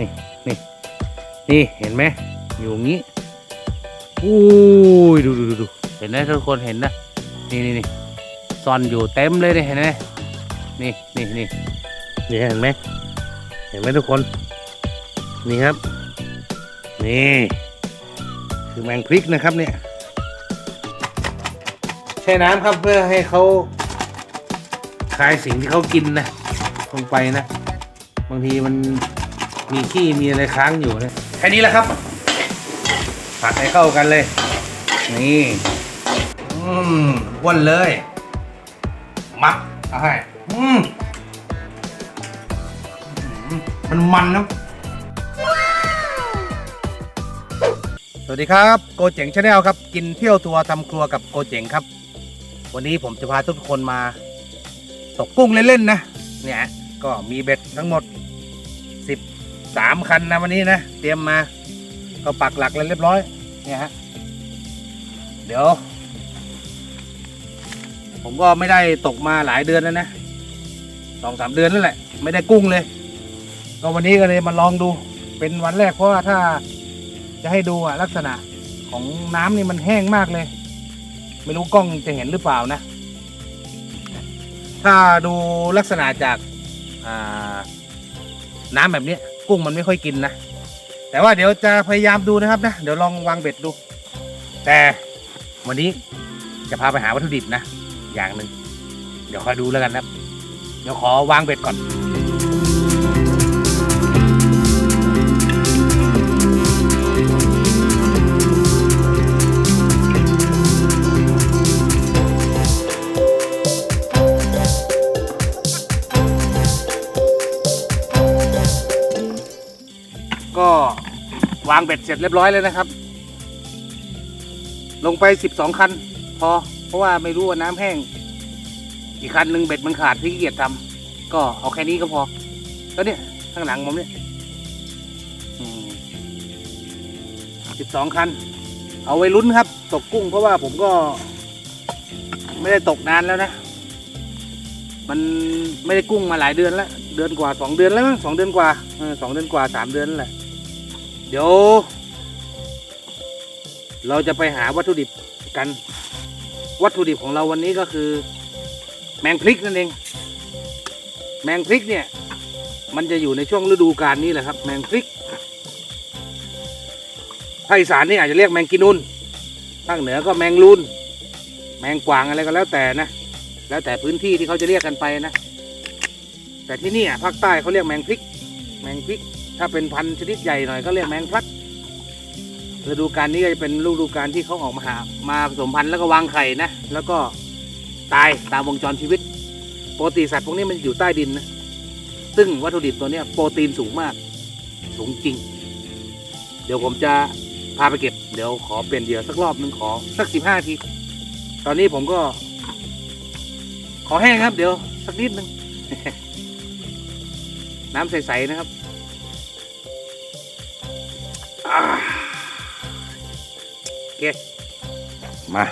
นี่นี่นี่เห็นไหมอยู่งี้อู้ยดูดูดูดูเห็นไหมทุกคนเห็นนะนี่นี่นี่ซ่อนอยู่เต็มเลยเนี่ยเห็นไหมนี่นี่นี่นี่เห็นไหมเห็นไหมทุกคน นี่ครับ นี่ คือแมงพริกนะครับเนี่ยแช่น้ำครับเพื่อให้เขาคลายสิ่งที่เขากินนะลงไปนะ บางทีมัน มีขี้มีอะไรค้างอยู่นะแค่นี้แหละครับ ผัดให้เข้ากันเลย นี่อืมอ้วนเลย มักเอาให้อืมอืมมันมันนะสวัสดีครับโกเจ๋งชาแนลครับ กินเที่ยวทัวร์ทำครัวกับโกเจ๋งครับ วันนี้ผมจะพาทุกคนมา ตกกุ้งเล่นๆนะ เนี่ย ก็มีเบ็ดทั้งหมด 13คันนะวันนี้นะ เตรียมมา ก็ปักหลักแล้วเรียบร้อย เนี่ยฮะ เดี๋ยว ผมก็ไม่ได้ตกมาหลายเดือนแล้วนะสองสามเดือนแล้วแหละ ไม่ได้กุ้งเลย ก็วันนี้ก็เลยมาลองดู เป็นวันแรกเพราะว่าถ้าจะให้ดูอะลักษณะของน้ำนี่มันแห้งมากเลย ไม่รู้กล้องจะเห็นหรือเปล่านะ ถ้าดูลักษณะจากน้ำแบบนี้ กุ้งมันไม่ค่อยกินนะ แต่ว่าเดี๋ยวจะพยายามดูนะครับนะ เดี๋ยวลองวางเบ็ดดู แต่วันนี้จะพาไปหาวัตถุดิบนะ อย่างหนึ่งเดี๋ยวคอยดูแล้วกันนะครับ เดี๋ยวขอวางเบ็ดก่อนางเบ็ดเสร็จเรียบร้อยเลยนะครับ ลงไปสิบสองคัน พอ เพราะว่าไม่รู้ว่าน้ำแห้ง อีกคันหนึ่งเบ็ดมันขาดพี่เกียจทำก็เอาแค่นี้ก็พอ แล้วเนี่ยข้างหลังผมเนี่ยสิบสองคัน เอาไว้ลุ้นครับ ตกกุ้งเพราะว่าผมก็ ไม่ได้ตกนานแล้วนะ มันไม่ได้กุ้งมาหลายเดือนแล้ว เดือนกว่าสองเดือนแล้วมั้งสองเดือนกว่าสองเดือนกว่าสามเดือนแหละ เดี๋ยว เราจะไปหาวัตถุดิบกัน วัตถุดิบของเราวันนี้ก็คือ แมงพริกนั่นเอง แมงพริกเนี่ย มันจะอยู่ในช่วงฤดูกาลนี้แหละครับ แมงพริกภาคอีสานนี่อาจจะเรียกแมงกินุนภาคเหนือก็แมงลูนแมงกวางอะไรก็แล้วแต่นะ แล้วแต่พื้นที่ที่เขาจะเรียกกันไปนะ แต่ที่นี่อะภาคใต้เขาเรียกแมงพริก แมงพริก ถ้าเป็นพันธุ์ชนิดใหญ่หน่อยก็เรียกแมงพลัดฤดูกาลนี้ก็จะเป็นฤดูกาลที่เขาออกมาหามาผสมพันธุ์แล้วก็วางไข่นะแล้วก็ตายตามวงจรชีวิตปกติสัตว์พวกนี้มันอยู่ใต้ดินนะซึ่งวัตถุดิบตัวนี้โปรตีนสูงมากสูงจริง เดี๋ยวผมจะพาไปเก็บ เดี๋ยวขอเปลี่ยนเหยื่อสักรอบหนึ่งขอสักสิบห้าที ตอนนี้ผมก็ ขอแห้งครับ เดี๋ยวสักนิดหนึ่งน้ำใส ๆ นะครับ เค มา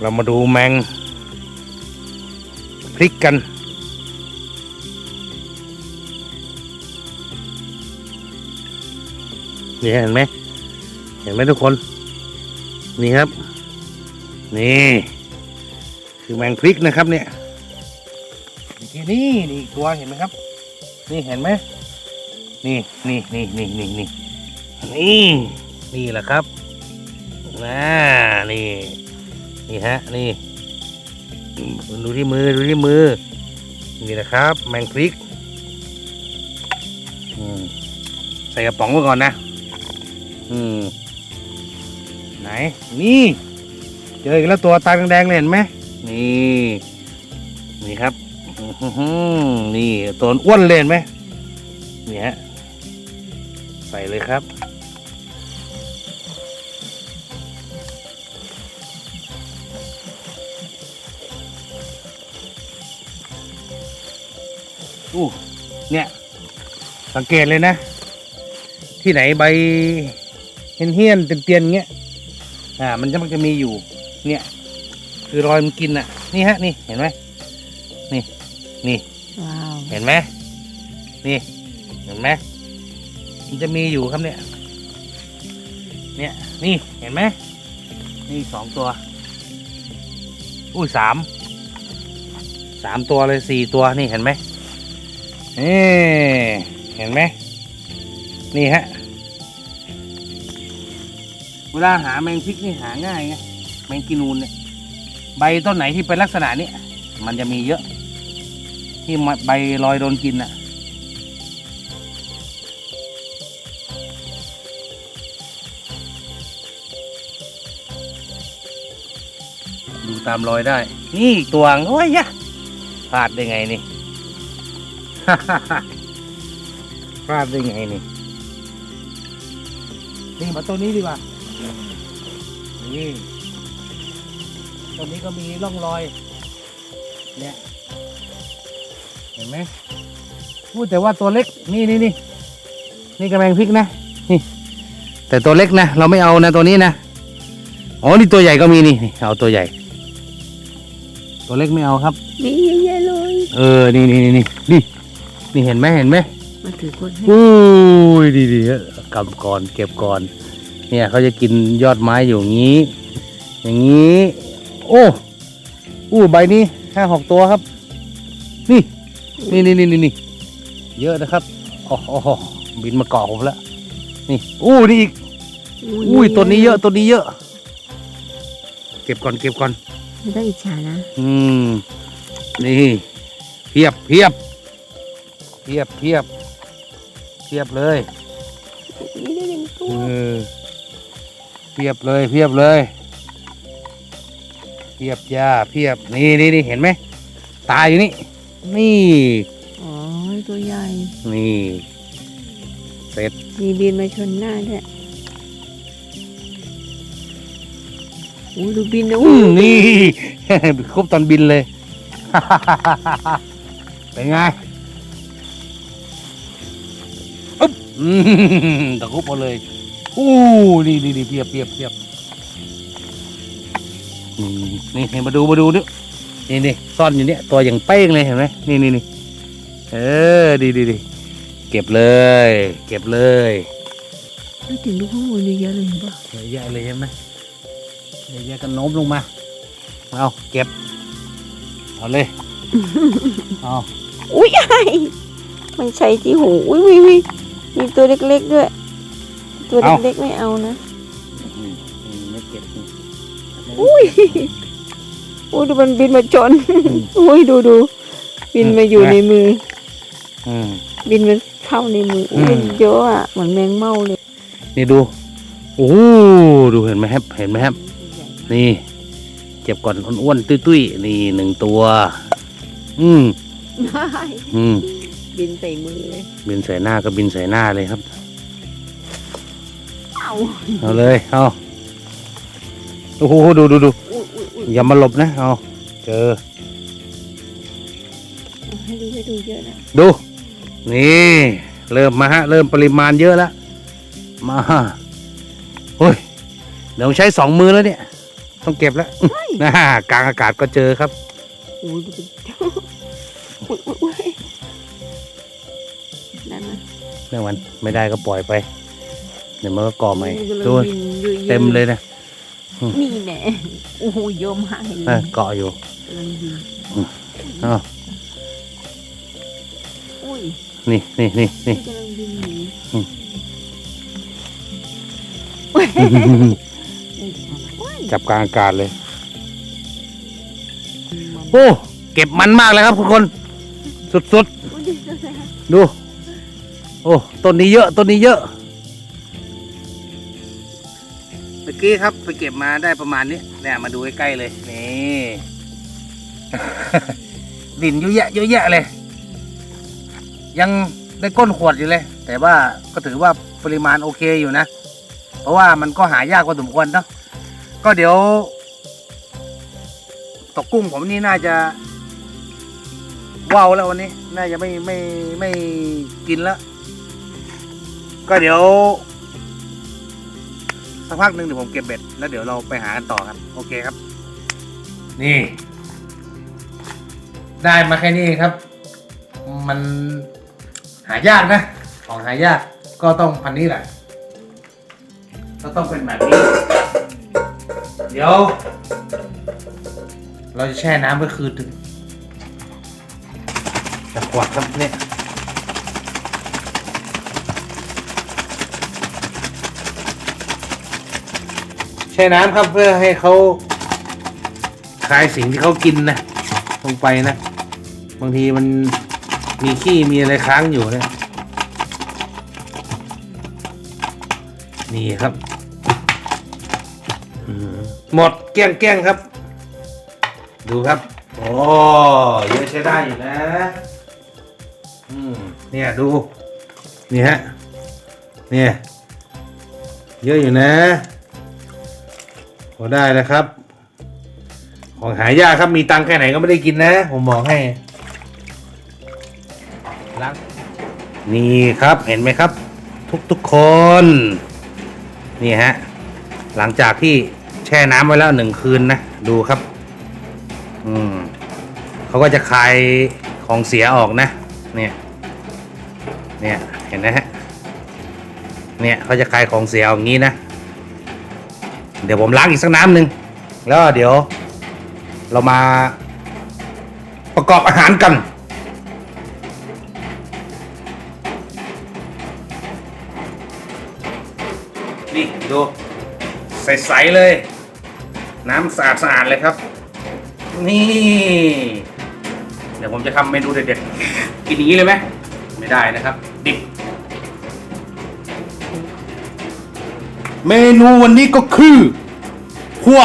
เรามาดูแมงพริกกัน นี่เห็นไหม เห็นไหมทุกคน นี่ครับ นี่ คือแมงพริกนะครับเนี่ยนี่นี่นี่อีกตัวเห็นไหมครับ นี่เห็นไหมนี่นี่นี่นี่นี่นี่นี่ นี่แหละครับน่านี่ นี่ฮะ นี่ ดูที่มือ ดูที่มือ นี่แหละครับ แมงพริกใส่กระป๋องไว้ก่อนนะ อืม ไหน นี่ เจออีกแล้วตัวตาแดงๆเลยเห็นไหม นี่ นี่ครับอื้อหือนี่ตัวอ้วนเลยเห็นไหมนี่ฮะ ใส่เลยครับ อู้เนี่ย สังเกตเลยนะ ที่ไหนใบเฮี้ยนๆเตียนๆเงี้ยอ่า มันจะมันจะมีอยู่ เนี่ย คือรอยมันกินอะ นี่ฮะ นี่เห็นไหมนี่ นี่ ว้าว เห็นไหมนี่ เห็นไหมมันจะมีอยู่ครับเนี่ย เนี่ย นี่เห็นไหมนี่สองตัว อุ้ยสามสามตัวเลยสี่ตัวนี่เห็นไหม นี่เห็นไหมนี่ฮะ เวลาหาแมงพริกนี่หาง่ายไงแมงกินูนเนี่ย ใบต้นไหนที่เป็นลักษณะนี้ มันจะมีเยอะ ที่ใบลอยโดนกินอะดูตามรอยได้ นี่ตัวโอ้ยยะพลาดได้ไงนี่ พลาดได้ไงนี่ นี่มาตัวนี้ดีกว่า นี่ตัวนี้ก็มีร่องรอย เนี่ย เห็นไหมพูดแต่ว่าตัวเล็ก นี่นี่นี่ นี่กระแมงพริกนะ นี่ แต่ตัวเล็กนะ เราไม่เอานะตัวนี้นะ อ๋อ นี่ตัวใหญ่ก็มีนี่นี่ เอาตัวใหญ่ ตัวเล็กไม่เอาครับมีเยอะๆเลย เออ นี่นี่นี่นี่ นี่นี่เห็นไหมเห็นไหมมาถือคนให้อุ้ยดีดีกำก่อนเก็บก่อน เนี่ยเขาจะกินยอดไม้อยู่อย่างนี้ อย่างนี้ โอ้อู้ใบนี้ห้าหกตัวครับนี่นี่นี่นี่นี่นี่เยอะนะครับโอ้โหบินมาเกาะผมแล้วนี่อู้นี่อีกอุ้ยตัวนี้เยอะตัวนี้เยอะ เก็บก่อนเก็บก่อนไม่ต้องอิจฉานะ อืม นี่เพียบเพียบ เพียบเพียบเพียบเลยนี่ได้เป็นตัเอวอเพียบเลยเพียบเลยเพียบจ้าเพียบนี่นี่นี่เห็นไหมตายอยู่นี่ นี่อ๋อตัวใหญ่นี่ เสร็จมีบินมาชนหน้าด้วยโอ้ยดูบินนะอือู้มนี่ครบตอนบินเลย เป็นไง อึ๊บอืมตะคุบเอาเลยอู้นี่นี่นี่เพียบเพียบเพียบนี่นี่นี่มาดูมาดูนี่นี่นี่ซ่อนอยู่เนี่ยตัวอย่างเป้งเลยเห็นไหมนี่นี่นี่เออดีดีดีเก็บเลย เก็บเลยไม่ถึงดูข้างบนเยอะๆเลยเห็นปะเยอะแยะเลยเห็นไหมเยอะแยะกันโน้มลงมาเอาเก็บเอาเลยเอาอุ้ยไอ้มันใช้ที่หูอุ้ยวิว มีตัวเล็กๆด้วย ตัวเล็กๆไม่เอานะอืมอืมไม่เก็บนี่อุ้ยอุ้ยดูมันบินมาชนอุ้ยดูดูบินมาอยู่ในมืออืมบินมาเข้าในมืออุ้ยอืมมันเยอะอะเหมือนแมงเม่าเลย นี่ดูโอ้โหดูเห็นไหมครับเห็นไหมครับ นี่เก็บก่อนอ้วนๆตุ้ยๆนี่หนึ่งตัว อืมอืม บินใส่มือเลยบินใส่หน้าก็บินใส่หน้าเลยครับ เอาเอาเลย เอาโอ้โหดูดูดูอุ้ยอุ้ยอุ้ยอย่ามาหลบนะ เอาเจอ เอาให้ดูให้ดูเยอะนะดู นี่ เริ่มมาฮะ เริ่มปริมาณเยอะแล้ว มาโอ้ย เดี๋ยวใช้สองมือแล้วเนี่ย ต้องเก็บแล้วนะกลางอากาศก็เจอครับอุ้ยดูเป็น เรื่องมันไม่ได้ก็ปล่อยไป เดี๋ยวมันก็ก่อใหม่กำลังดูบินอยู่ๆเต็มเลยนะนี่แน่โอ้โหเยอะมากเลยอะเกาะอยู่กำลังบินอ้าวอุ้ยนี่นี่นี่นี่กำลังบินหนีอืมอุ้ยอุ้ยจับกลางอากาศเลยมันโอ้ เก็บมันมากเลยครับทุกคน สุดอุ้ยดีจังเลยค่ะๆดู โอ้ต้นนี้เยอะต้นนี้เยอะเมื่อกี้ครับไปเก็บมาได้ประมาณนี้เนี่ยมาดูใกล้ๆเลยนี่ดินเยอะแยะเยอะแยะเลย ยังได้ก้นขวดอยู่เลย แต่ว่าก็ถือว่าปริมาณโอเคอยู่นะ เพราะว่ามันก็หายากพอสมควรเนาะก็เดี๋ยว ตกกุ้งผมนี่น่าจะว่าวแล้ววันนี้ น่าจะไม่ไม่ไม่กินแล้ว ก็เดี๋ยวสักพักหนึ่งเดี๋ยวผมเก็บเบ็ด แล้วเดี๋ยวเราไปหากันต่อครับ โอเคครับ นี่ ได้มาแค่นี้เองครับ มันหายากนะ ของหายากก็ต้องพันนี้แหละก็ต้องเป็นแบบนี้ เดี๋ยว เราจะแช่น้ำไว้คืนถึงจะขวดครับเนี่ย ช่น้ำครับเพื่อให้เขาคลายสิ่งที่เขากินนะลงไปนะ บางทีมันมีขี้มีอะไรค้างอยู่เนี่ยนี่ครับหมดเกลี้ยงเกลี้ยงครับ ดูครับ โอ้เยอะใช้ได้อยู่นะอืมเนี่ยดู นี่ฮะเนี่ยเยอะอยู่นะ พอได้นะครับ ของหายากครับมีตังค์แค่ไหนก็ไม่ได้กินนะ ผมบอกให้ล้างนี่ครับเห็นไหมครับ ทุกทุกๆคน นี่ฮะ หลังจากที่แช่น้ำไว้แล้วหนึ่งคืนนะ ดูครับ อืมเขาก็จะคายของเสียออกนะ เนี่ย เนี่ย เห็นไหมฮะ เนี่ยเขาจะคายของเสียออกอย่างนี้นะ เดี๋ยวผมล้างอีกสักน้ำหนึ่งแล้วเดี๋ยว เรามาประกอบอาหารกัน นี่ดู ใสๆเลย น้ำสะอาดๆเลยครับ นี่ เดี๋ยวผมจะทำเมนูเด็ดๆกินอย่างนี้เลยไหมไม่ได้นะครับ ดิบ เมนูวันนี้ก็คือขั่ว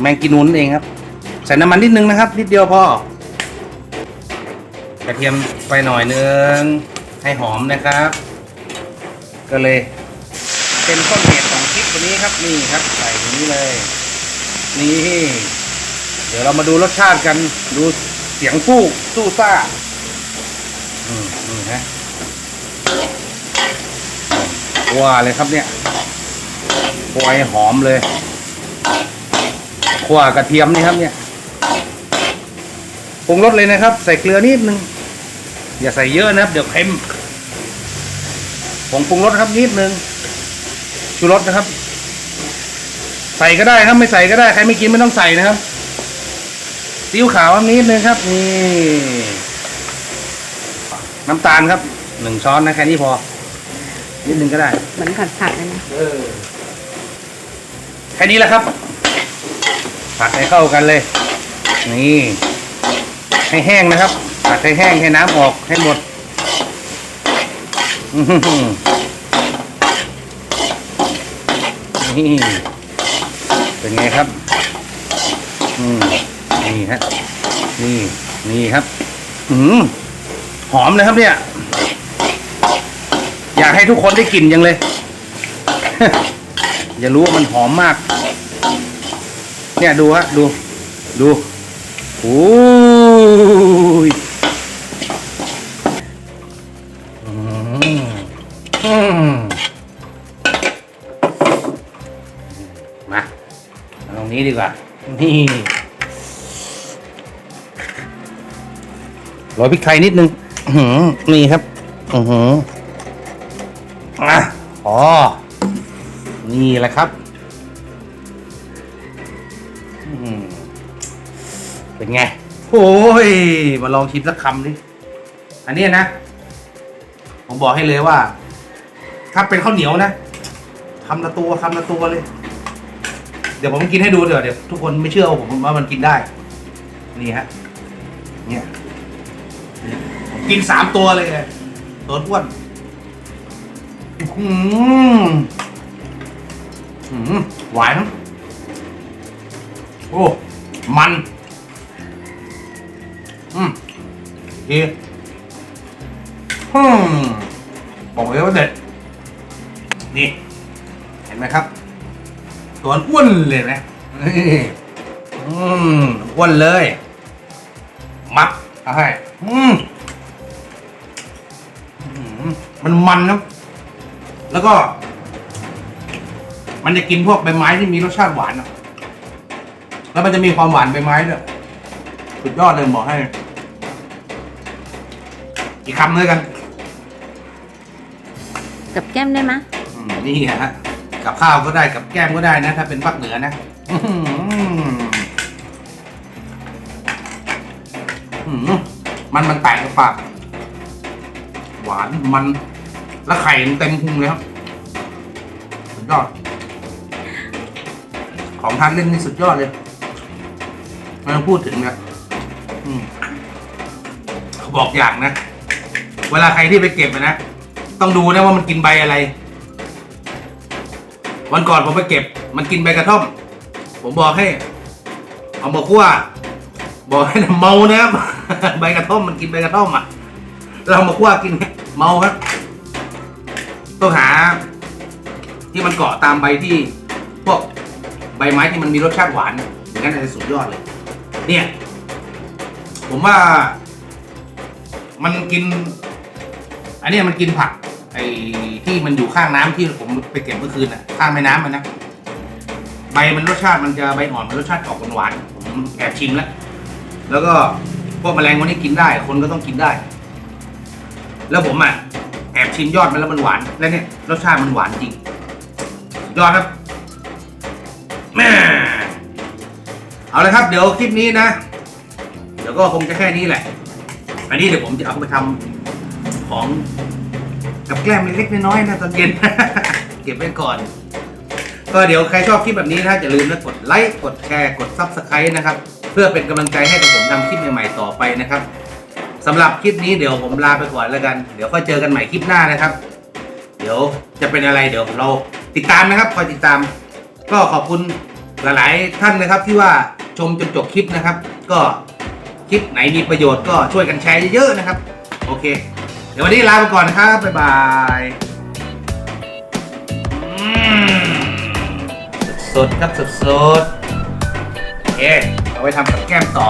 แมงกินูนเองครับ ใส่น้ำมันนิดนึงนะครับ นิดเดียวพอกระเทียมไปหน่อยนึง ให้หอมนะครับ ก็เลย เป็นต้นเหตุของคลิปวันนี้ครับนี่ครับ ใส่อย่างนี้เลย นี่ เดี๋ยวเรามาดูรสชาติกันดูเสียงสู้สู้ซ่า อืมนี่ฮะว่าเลยครับเนี่ย ควยหอมเลยขั่วกระเทียมนี่ครับเนี่ยปรุงรสเลยนะครับ ใส่เกลือนิดนึงอย่าใส่เยอะนะครับ เดี๋ยวเค็มผงปรุงรสครับนิดนึงชูรสนะครับ ใส่ก็ได้ครับไม่ใส่ก็ได้ใครไม่กินไม่ต้องใส่นะครับซีอิ๊วขาวครับนิดนึงครับนี่น้ำตาลครับหนึ่งช้อนนะแค่นี้พอ นิดนึงก็ได้ เหมือนผัดผัดเลยนะ ค่นี้แหละครับ ผัดให้เข้ากันเลย นี่ ให้แห้งนะครับ ผัดให้แห้งให้น้ำออกให้หมดนี่เป็นไงครับ อืมนี่ฮะ นี่ นี่ครับ อืมหอมเลยครับเนี่ย อยากให้ทุกคนได้กลิ่นยังเลย อย่ารู้ว่ามันหอมมาก เนี่ยดูฮะดูดูโอ้ยอืมอืมมาตรงนี้ดีกว่า นี่โรยพริกไทยนิดนึงนี่ครับ อือหืออะอ๋อ นี่แหละครับเป็นไงโอ้ย มาลองชิมสักคำดิอันนี้นะ ผมบอกให้เลยว่า ถ้าเป็นข้าวเหนียวนะคำละตัวคำละตัวเลย เดี๋ยวผมกินให้ดูเดี๋ยวเดี๋ยวทุกคนไม่เชื่อผมว่ามันกินได้ นี่ฮะเนี่ยผมกินสามตัวเลยตัวอ้วนอือหืออืม หวาน โอ้ มัน อืมดีอืมบอกเลยว่าเด็ด นี่ เห็นไหมครับ ตัวอ้วนเลยนะอืมอ้วนเลย มัดเอาให้ อืมอืมมันมันครับ แล้วก็ มันจะกินพวกใบไม้ที่มีรสชาติหวานอะแล้วมันจะมีความหวานใบไม้ด้วยสุดยอดเลยบอกให้ อีกคำเลยกัน กับแก้มได้ไหมอืมนี่ฮะ กับข้าวก็ได้กับแก้มก็ได้นะ ถ้าเป็นภาคเหนือนะอื้อหืออื้อหือมันมันแตกในปากหวานมัน แล้วไข่มันเต็มพุงเลยครับสุดยอด ของทานเล่นนี่สุดยอดเลยไม่ต้องพูดถึงนะเขาบอกอย่างนะ เวลาใครที่ไปเก็บนะ ต้องดูนะว่ามันกินใบอะไร วันก่อนผมไปเก็บ มันกินใบกระท่อม ผมบอกให้ เอามาคั่วบอกให้เมานะครับใบกระท่อมมันกินใบกระท่อมอะ เรามาคั่วกินเมาครับต้องหา ที่มันเกาะตามใบที่พวก ใบไม้ที่มันมีรสชาติหวานอย่างนั้นอาจจะสุดยอดเลย เนี่ย ผมว่า มันกิน อันนี้มันกินผัก ไอ้ที่มันอยู่ข้างน้ำที่ผมไปเก็บเมื่อคืนน่ะ ข้างแม่น้ำมันนะใบมันรสชาติมันจะใบอ่อนมันรสชาติออกหวานผมแอบชิมแล้วแล้วก็พวกแมลงวันนี้กินได้ คนก็ต้องกินได้ แล้วผมอะแอบชิมยอดมันแล้วมันหวาน แล้วเนี่ยรสชาติมันหวานจริง ยอดครับ แม่เอาลยครับ เดี๋ยวคลิปนี้นะ เดี๋ยวก็คงจะแค่นี้แหละ อันนี้เดี๋ยวผมจะเอาไปทำของกับแกล้มเล็กๆน้อยๆนะตอนเย็น เก็บไว้ก่อน ก็เดี๋ยวใครชอบคลิปแบบนี้นะอย่าลืมนะกดไลค์กดแชร์กด Subscribe นะครับ เพื่อเป็นกำลังใจให้กับผมทำคลิปใหม่ๆต่อไปนะครับสำหรับคลิปนี้เดี๋ยวผมลาไปก่อนแล้วกัน เดี๋ยวค่อยเจอกันใหม่คลิปหน้านะครับ เดี๋ยวจะเป็นอะไรเดี๋ยวเราติดตามนะครับคอยติดตาม ก็ขอบคุณหลายๆท่านนะครับที่ว่าชมจนจบคลิปนะครับ ก็คลิปไหนมีประโยชน์ก็ช่วยกันแชร์เยอะๆนะครับ โอเค เดี๋ยววันนี้ลาไปก่อนนะครับ บ๊ายบายสดๆครับสดๆโอเคเอาไว้ทำกับแก้มต่อ